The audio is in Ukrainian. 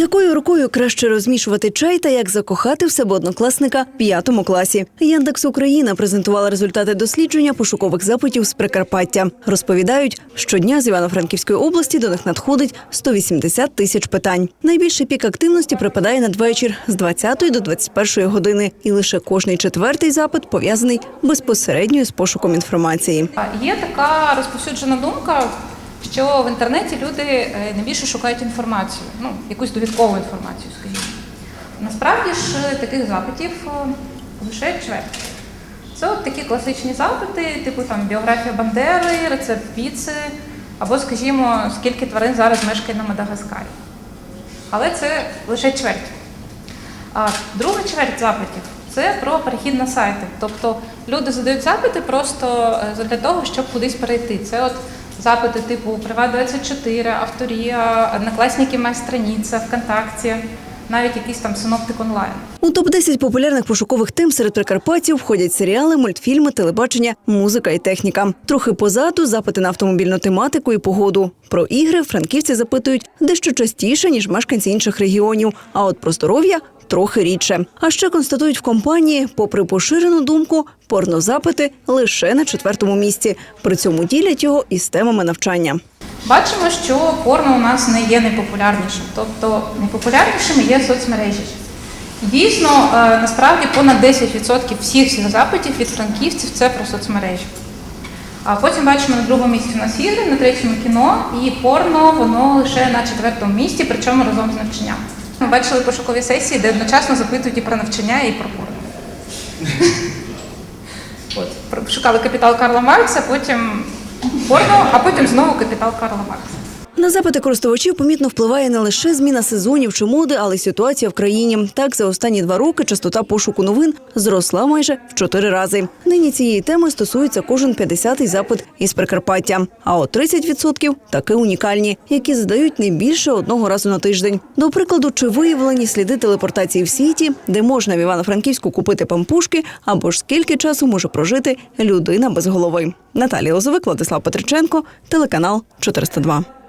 Якою рукою краще розмішувати чай та як закохати в себе однокласника в п'ятому класі? Яндекс Україна презентувала результати дослідження пошукових запитів з Прикарпаття. Розповідають, щодня з Івано-Франківської області до них надходить 180 тисяч питань. Найбільший пік активності припадає надвечір з 20 до 21 години, і лише кожний четвертий запит пов'язаний безпосередньо з пошуком інформації. Є така розповсюджена думка, що в інтернеті люди е, найбільше шукають інформацію, ну якусь довідкову інформацію, скажімо. Насправді ж таких запитів е, лише чверть. Це от такі класичні запити, типу там біографія Бандери, рецепт піци, або, скажімо, скільки тварин зараз мешкає на Мадагаскарі. Але це лише чверть. А друга чверть запитів це про перехід на сайти. Тобто люди задають запити просто е, для того, щоб кудись перейти. Це от запити типу Приват24, Авторія, Однокласники моя страниця, ВКонтакті, навіть якийсь там синоптик онлайн. У топ 10 популярних пошукових тем серед прикарпатців входять серіали, мультфільми, телебачення, музика і техніка. Трохи позаду запити на автомобільну тематику і погоду. Про ігри франківці запитують дещо частіше ніж мешканці інших регіонів. А от про здоров'я трохи рідше. А ще констатують в компанії, попри поширену думку, порнозапити лише на четвертому місці. При цьому ділять його із темами навчання. Бачимо, що порно у нас не є найпопулярнішим, тобто найпопулярнішими є соцмережі. Дійсно, е, насправді понад 10% всіх всіх запитів від франківців це про соцмережі. А потім бачимо на другому місці у нас ігри, на третьому кіно, і порно воно лише на четвертому місці, причому разом з навчанням. Ми бачили пошукові сесії, де одночасно запитують і про навчання, і про порно. От, шукали капітал Карла Маркса, потім порно, а потім знову капітал Карла Маркса. На запити користувачів помітно впливає не лише зміна сезонів чи моди, але й ситуація в країні. Так, за останні два роки частота пошуку новин зросла майже в чотири рази. Нині цієї теми стосується кожен 50-й запит із Прикарпаття. А от 30% таки унікальні, які задають не більше одного разу на тиждень. До прикладу, чи виявлені сліди телепортації в світі, де можна в Івано-Франківську купити пампушки, або ж скільки часу може прожити людина без голови. Наталія Лозовик, Владислав Петриченко, телеканал 402.